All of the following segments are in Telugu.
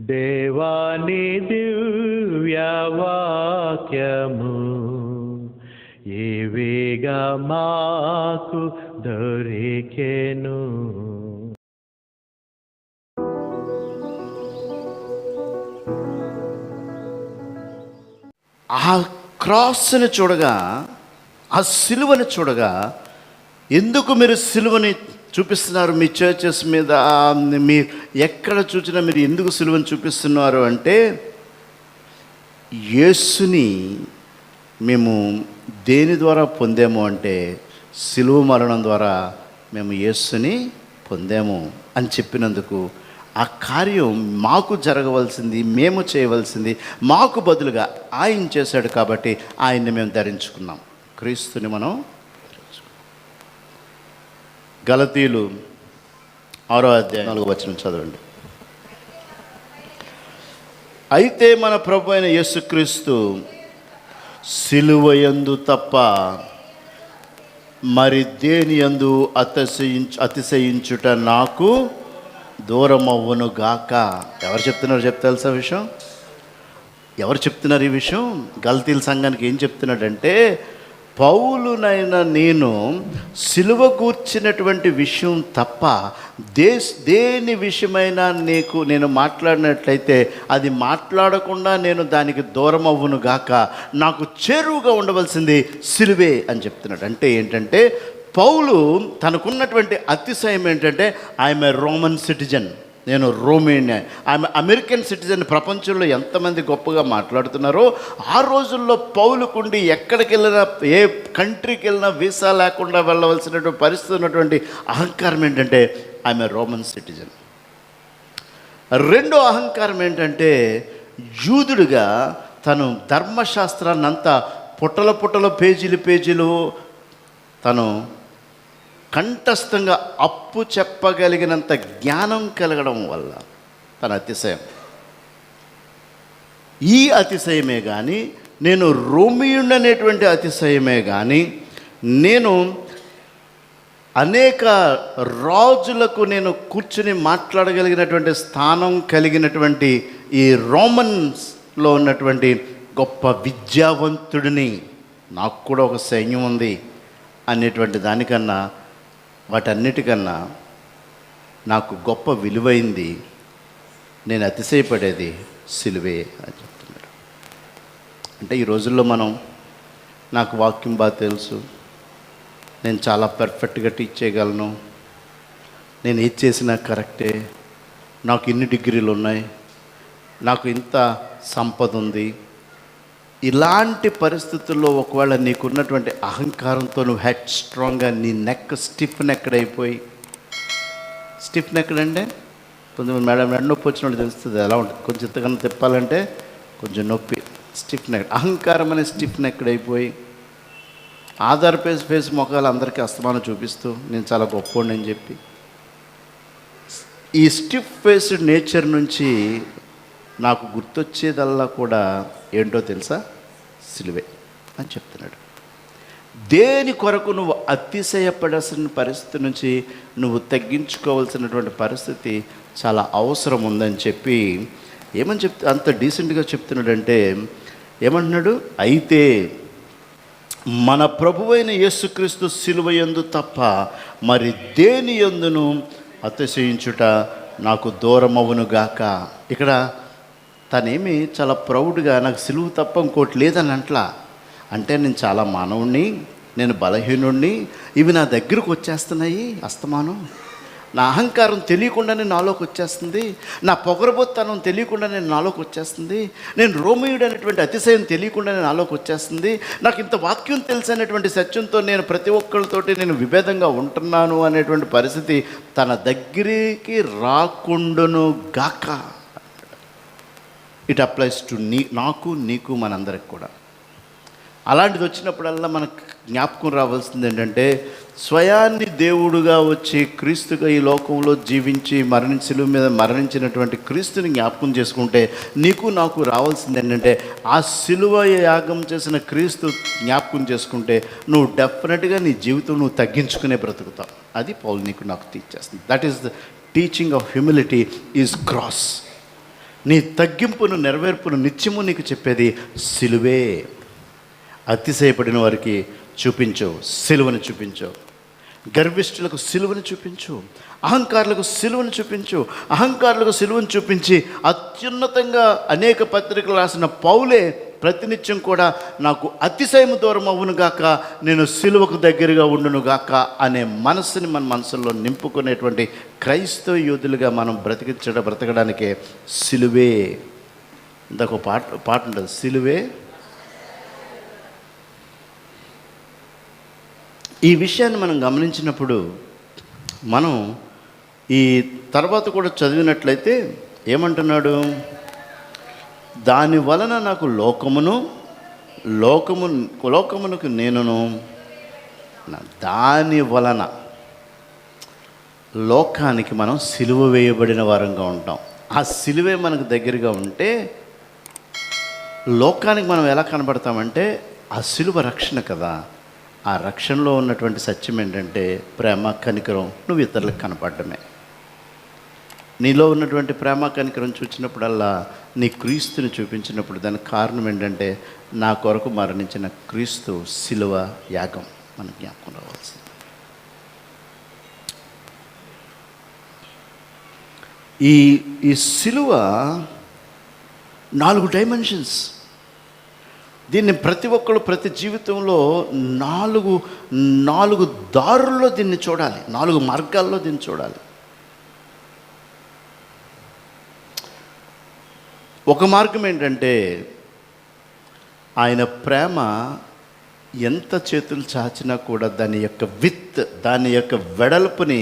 దేవాని దివ్యవాక్యము ఏవేగా మాకు దొరికెను. ఆ క్రాస్ను చూడగా ఆ సిలువను చూడగా ఎందుకు మీరు సిలువని చూపిస్తున్నారు మీ చర్చెస్ మీద మీ ఎక్కడ చూసినా మీరు ఎందుకు సులువని చూపిస్తున్నారు అంటే యేసుని మేము దేని ద్వారా పొందాము అంటే సిలువ మరణం ద్వారా మేము యేసుని పొందాము అని చెప్పినందుకు ఆ కార్యం మాకు జరగవలసింది మేము చేయవలసింది మాకు బదులుగా ఆయన చేశాడు కాబట్టి ఆయన్ని మేము ధరించుకున్నాం. క్రీస్తుని మనం గలతీలు ఆరో అధ్యాయం నాలుగు వచ్చిన చదవండి. అయితే మన ప్రభు అయిన యేసుక్రీస్తు సిలువయందు తప్ప మరి దేని యందు అతిశయించు అతిశయించుట నాకు దూరమవ్వను గాక? ఎవరు చెప్తున్నారు చెప్తే తెలుసా విషయం? ఎవరు చెప్తున్నారు ఈ విషయం? గల్తీల సంఘానికి ఏం చెప్తున్నాడంటే పౌలునైనా నేను సిలువ కూర్చినటువంటి విషయం తప్ప దే దేని విషయమైనా నీకు నేను మాట్లాడినట్లయితే అది మాట్లాడకుండా నేను దానికి దూరం అవ్వను గాక. నాకు చేరువుగా ఉండవలసింది సిలువే అని చెప్తున్నాడు. అంటే ఏంటంటే పౌలు తనకున్నటువంటి అతిశయం ఏంటంటే ఐఎమ్ ఏ రోమన్ సిటిజన్ నేను రోమేనియా ఆమె అమెరికన్ సిటిజన్ ప్రపంచంలో ఎంతమంది గొప్పగా మాట్లాడుతున్నారో ఆ రోజుల్లో పౌలుకుండి ఎక్కడికి వెళ్ళినా ఏ కంట్రీకి వెళ్ళినా వీసా లేకుండా వెళ్ళవలసినటువంటి పరిస్థితి ఉన్నటువంటి అహంకారం ఏంటంటే ఆమె రోమన్ సిటిజన్. రెండో అహంకారం ఏంటంటే యూదుడిగా తను ధర్మశాస్త్రాన్ని అంతా పుట్టల పుట్టల పేజీలు పేజీలు తను కంఠస్థంగా అప్పు చెప్పగలిగినంత జ్ఞానం కలగడం వల్ల తన అతిశయం. ఈ అతిశయమే కానీ నేను రోమియుండ్ అనేటువంటి అతిశయమే కానీ నేను అనేక రాజులకు నేను కూర్చుని మాట్లాడగలిగినటువంటి స్థానం కలిగినటువంటి ఈ రోమన్స్లో ఉన్నటువంటి గొప్ప విద్యావంతుడిని నాకు కూడా ఒక సైన్యం ఉంది అనేటువంటి దానికన్నా వాటన్నిటికన్నా నాకు గొప్ప విలువైంది నేను అతిశయపడేది సిలువే అని చెప్తున్నాడు అంటే ఈ రోజుల్లో మనం నాకు వాక్యం బాగా తెలుసు. నేను చాలా పర్ఫెక్ట్గా టీచ్ చేయగలను. నేను ఏది చేసినా కరెక్టే. నాకు ఇన్ని డిగ్రీలు ఉన్నాయి. నాకు ఇంత సంపద ఉంది. ఇలాంటి పరిస్థితుల్లో ఒకవేళ నీకున్నటువంటి అహంకారంతో నువ్వు హెడ్ స్ట్రాంగ్గా నీ నెక్ స్టిఫ్ అయిపోయి స్టిఫ్ నెక్కడంటే కొంచెం మేడం రెండు నొప్పి వచ్చినట్టు తెలుస్తుంది ఎలా ఉంటుంది? కొంచెం ఇంతకన్నా తిప్పాలంటే కొంచెం నొప్పి స్టిఫ్ నెక్ అహంకారం అనే స్టిఫ్ అయిపోయి ఆధార్ పేస్ ఫేస్ మొఖాలు అందరికీ అస్తమానం చూపిస్తూ నేను చాలా గొప్పోండి అని చెప్పి. ఈ స్టిఫ్ ఫేస్డ్ నేచర్ నుంచి నాకు గుర్తొచ్చేదల్లా కూడా ఏంటో తెలుసా? సిలువే అని చెప్తున్నాడు. దేని కొరకు నువ్వు అతిశయపడాల్సిన పరిస్థితి నుంచి నువ్వు తగ్గించుకోవాల్సినటువంటి పరిస్థితి చాలా అవసరం ఉందని చెప్పి ఏమని చెప్ అంత డీసెంట్గా చెప్తున్నాడంటే ఏమంటున్నాడు? అయితే మన ప్రభువైన యేసుక్రీస్తు సిలువ యందు తప్ప మరి దేని యందును అతిశయించుట నాకు దూరమవునుగాక? ఇక్కడ తనేమి చాలా ప్రౌడ్గా నాకు సిలువు తప్ప ఇంకోటి లేదని అంట్లా. అంటే నేను చాలా మానవుణ్ణి నేను బలహీనుణ్ణి ఇవి నా దగ్గరకు వచ్చేస్తున్నాయి అస్తమానం. నా అహంకారం తెలియకుండానే నాలోకి వచ్చేస్తుంది నా పొగరబోత్తనం తెలియకుండానే నాలోకి వచ్చేస్తుంది నేను రోమియుడు అనేటువంటి అతిశయం తెలియకుండానే నాలోకి వచ్చేస్తుంది నాకు ఇంత వాక్యం తెలుసు అనేటువంటి సత్యంతో నేను ప్రతి ఒక్కరితోటి నేను విభేదంగా ఉంటున్నాను అనేటువంటి పరిస్థితి తన దగ్గరికి రాకుండాను గాక ఇట్ అప్లైస్ టు నీ నాకు నీకు మనందరికి కూడా. అలాంటిది వచ్చినప్పుడల్లా మనకు జ్ఞాపకం రావాల్సింది ఏంటంటే స్వయాన్ని దేవుడుగా వచ్చి క్రీస్తుగా ఈ లోకంలో జీవించి మరణించి మీద మరణించినటువంటి క్రీస్తుని జ్ఞాపకం చేసుకుంటే నీకు నాకు రావాల్సింది ఏంటంటే ఆ సిలువ యాగం చేసిన క్రీస్తు జ్ఞాపకం చేసుకుంటే నువ్వు డెఫినెట్గా నీ జీవితం నువ్వు తగ్గించుకునే బ్రతుకుతావు. అది పౌల్ నీకు నాకు టీచ్ చేస్తుంది. That is the teaching of humility is cross నీ తగ్గింపును నెరవేర్పును నిత్యము నీకు చెప్పేది సిలువే. అతిశయపడిన వారికి చూపించు సిలువను చూపించు. గర్విష్ఠులకు సిలువను చూపించు. అహంకారులకు సిలువను చూపించు. అహంకారులకు సిలువను చూపించి అత్యున్నతంగా అనేక పత్రికలు రాసిన పౌలే ప్రతినిత్యం కూడా నాకు అతిశయం దూరం అవ్వును గాక నేను సిలువకు దగ్గరగా ఉండును గాక అనే మనస్సుని మన మనసులో నింపుకునేటువంటి క్రైస్తవ యూదులుగా మనం బ్రతికించడం బ్రతకడానికే సిలువే. ఇందాక ఒక పాట పాట ఉంటుంది సిలువే. ఈ విషయాన్ని మనం గమనించినప్పుడు మనం ఈ తర్వాత కూడా చదివినట్లయితే ఏమంటున్నాడు? దాని వలన నాకు లోకమును లోకము లోకమునకు నేనును. దాని వలన లోకానికి మనం సిలువ వేయబడిన వారంగా ఉంటాం. ఆ సిలువే మనకు దగ్గరగా ఉంటే లోకానికి మనం ఎలా కనబడతామంటే ఆ సిలువ రక్షణ కదా. ఆ రక్షణలో ఉన్నటువంటి సత్యం ఏంటంటే ప్రేమ కనికరం నువ్వు ఇతరులకు కనపడమే నీలో ఉన్నటువంటి ప్రేమ కనికరం చూసినప్పుడల్లా నీ క్రీస్తుని చూపించినప్పుడు దానికి కారణం ఏంటంటే నా కొరకు మరణించిన క్రీస్తు శిలువ యాగం మన జ్ఞాపకం రావాల్సింది. ఈ ఈ శిలువ నాలుగు డైమెన్షన్స్ దీన్ని ప్రతి ఒక్కరు ప్రతి జీవితంలో నాలుగు నాలుగు దారుల్లో దీన్ని చూడాలి. నాలుగు మార్గాల్లో దీన్ని చూడాలి. ఒక మార్గం ఏంటంటే ఆయన ప్రేమ ఎంత చేతులు చాచినా కూడా దాని యొక్క విత్ దాని యొక్క వెడల్పుని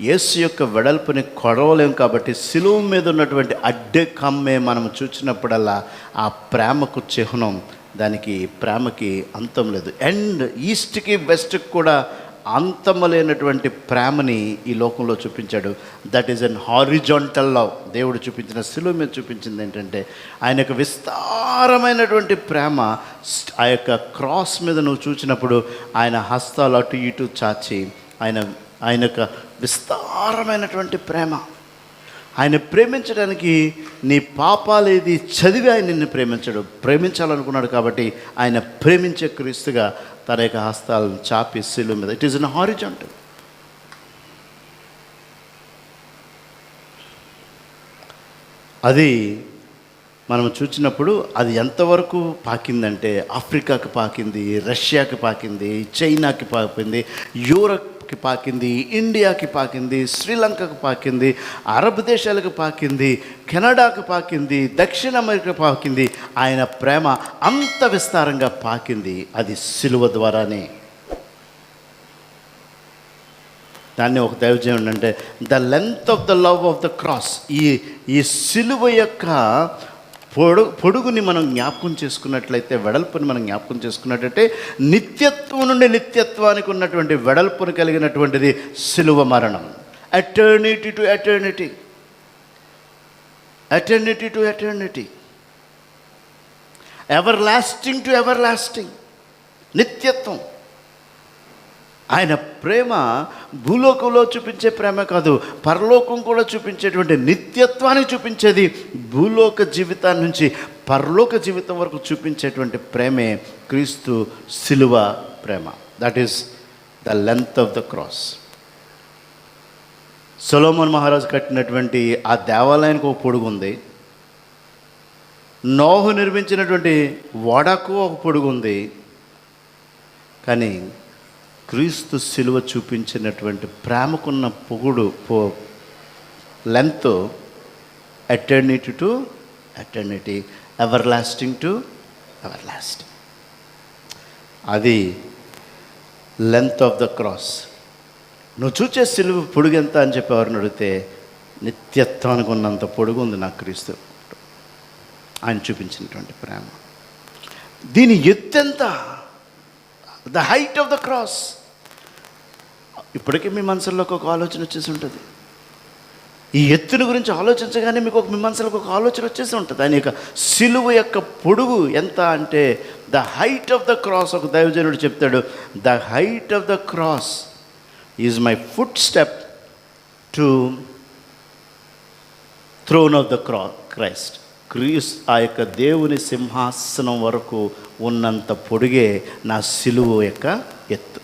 యేసు యొక్క వెడల్పుని కొడవలేం కాబట్టి సిలువు మీద ఉన్నటువంటి అడ్డే కమ్మే మనం చూసినప్పుడల్లా ఆ ప్రేమకు చిహ్నం దానికి ప్రేమకి అంతం లేదు. అండ్ ఈస్ట్కి వెస్ట్కి కూడా అంతమలేనటువంటి ప్రేమని ఈ లోకంలో చూపించాడు. That is an horizontal love దేవుడు చూపించిన సిలువ మీద చూపించింది ఏంటంటే ఆయన యొక్క విస్తారమైనటువంటి ప్రేమ ఆ యొక్క క్రాస్ మీద నువ్వు చూసినప్పుడు ఆయన హస్తాలు అటు ఇటు చాచి ఆయన ఆయన యొక్క విస్తారమైనటువంటి ప్రేమ. ఆయన ప్రేమించడానికి నీ పాపాలేది చదివి ఆయన నిన్ను ప్రేమించడు. ప్రేమించాలనుకున్నాడు కాబట్టి ఆయన ప్రేమించే క్రీస్తుగా తన యొక్క హస్తాలను చాపి శిలువ మీద. ఇట్ ఈస్ ఇన్ హారిజాంటల్ అది మనం చూసినప్పుడు అది ఎంతవరకు పాకిందంటే ఆఫ్రికాకి పాకింది రష్యాకి పాకింది చైనాకి పాకింది యూరప్ యూరప్కి పాకింది ఇండియాకి పాకింది శ్రీలంకకు పాకింది అరబ్ దేశాలకు పాకింది కెనడాకు పాకింది దక్షిణ అమెరికా పాకింది. ఆయన ప్రేమ అంత విస్తారంగా పాకింది. అది సిలువ ద్వారానే. దాన్ని ఒక దైవజయం అంటే the length of the love of the cross ఈ ఈ సిలువ యొక్క పొడు పొడుగుని మనం జ్ఞాపకం చేసుకున్నట్లయితే వెడల్పుని మనం జ్ఞాపకం చేసుకున్నట్లయితే నిత్యత్వం నుండి నిత్యత్వానికి ఉన్నటువంటి వెడల్పును కలిగినటువంటిది సిలువ మరణం. Eternity to eternity eternity to eternity everlasting to everlasting నిత్యత్వం. ఆయన ప్రేమ భూలోకంలో చూపించే ప్రేమ కాదు పరలోకం కూడా చూపించేటువంటి నిత్యత్వాన్ని చూపించేది భూలోక జీవితాన్ని నుంచి పరలోక జీవితం వరకు చూపించేటువంటి ప్రేమే క్రీస్తు సిలువ ప్రేమ. That is the length of the cross Solomon మహారాజు కట్టినటువంటి ఆ దేవాలయానికి ఒక పొడుగు ఉంది. నోహు నిర్మించినటువంటి ఓడకు ఒక పొడుగు ఉంది. కానీ క్రీస్తు శిలువ చూపించినటువంటి ప్రేమకున్న పొగుడు పో length eternity to eternity everlasting to everlasting అది లెంత్ ఆఫ్ ద క్రాస్ నువ్వు చూచే సిలువ పొడుగు ఎంత అని చెప్పి ఎవరిని అడిగితే నిత్యత్వానికి ఉన్నంత పొడుగు ఉంది నా క్రీస్తు. ఆయన చూపించినటువంటి ప్రేమ. దీని ఎత్తెంత the height of the cross ఇప్పటికే మీ మనసులోకి ఒక ఆలోచన వచ్చేసి ఉంటుంది. ఈ ఎత్తుని గురించి ఆలోచించగానే మీకు ఒక మీ మనసులకు ఒక ఆలోచన వచ్చేసి ఉంటుంది. ఆయన యొక్క సిలువ యొక్క పొడుగు ఎంత అంటే the height of the cross ఒక దైవజనుడు చెప్తాడు the height of the cross is my footstep to throne of the క్రా Christ క్రీస్ ఆ యొక్క దేవుని సింహాసనం వరకు ఉన్నంత పొడిగే నా సిలువ యొక్క ఎత్తు.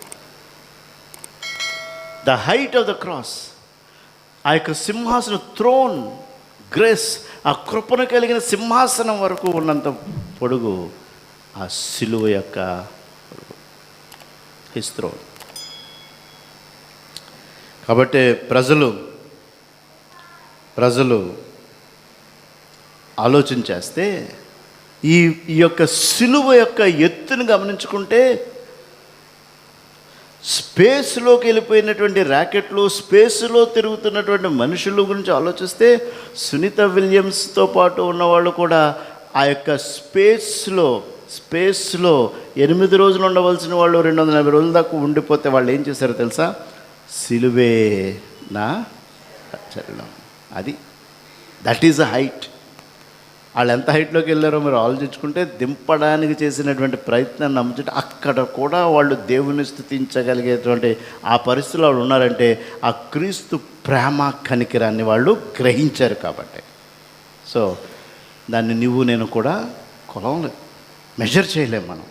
The height of the cross ఆ యొక్క సింహాసనం థ్రోన్ గ్రేస్ ఆ కృపను కలిగిన సింహాసనం వరకు ఉన్నంత పొడుగు ఆ సిలువ యొక్క హిస్ థ్రోన్ కాబట్టి ప్రజలు ప్రజలు ఆలోచన చేస్తే ఈ ఈ యొక్క సిలువ యొక్క ఎత్తును గమనించుకుంటే స్పేస్లోకి వెళ్ళిపోయినటువంటి ర్యాకెట్లు స్పేస్లో తిరుగుతున్నటువంటి మనుషుల గురించి ఆలోచిస్తే సునీత విలియమ్స్తో పాటు ఉన్నవాళ్ళు కూడా ఆ యొక్క స్పేస్లో స్పేస్లో ఎనిమిది రోజులు ఉండవలసిన వాళ్ళు రెండు వందల యాభై రోజుల దాకా ఉండిపోతే వాళ్ళు ఏం చేశారో తెలుసా? సిలువే నా చరణం. అది. That is a height. వాళ్ళు ఎంత హైట్లోకి వెళ్ళారో మీరు ఆలోచించుకుంటే దింపడానికి చేసినటువంటి ప్రయత్నాన్ని నమ్ముతుంటే అక్కడ కూడా వాళ్ళు దేవుని స్థుతించగలిగేటువంటి ఆ పరిస్థితులు వాళ్ళు ఉన్నారంటే ఆ క్రీస్తు ప్రేమ కనికిరాన్ని వాళ్ళు గ్రహించారు కాబట్టి. సో దాన్ని నువ్వు నేను కూడా కొలవలేదు మెజర్ చేయలేము మనం.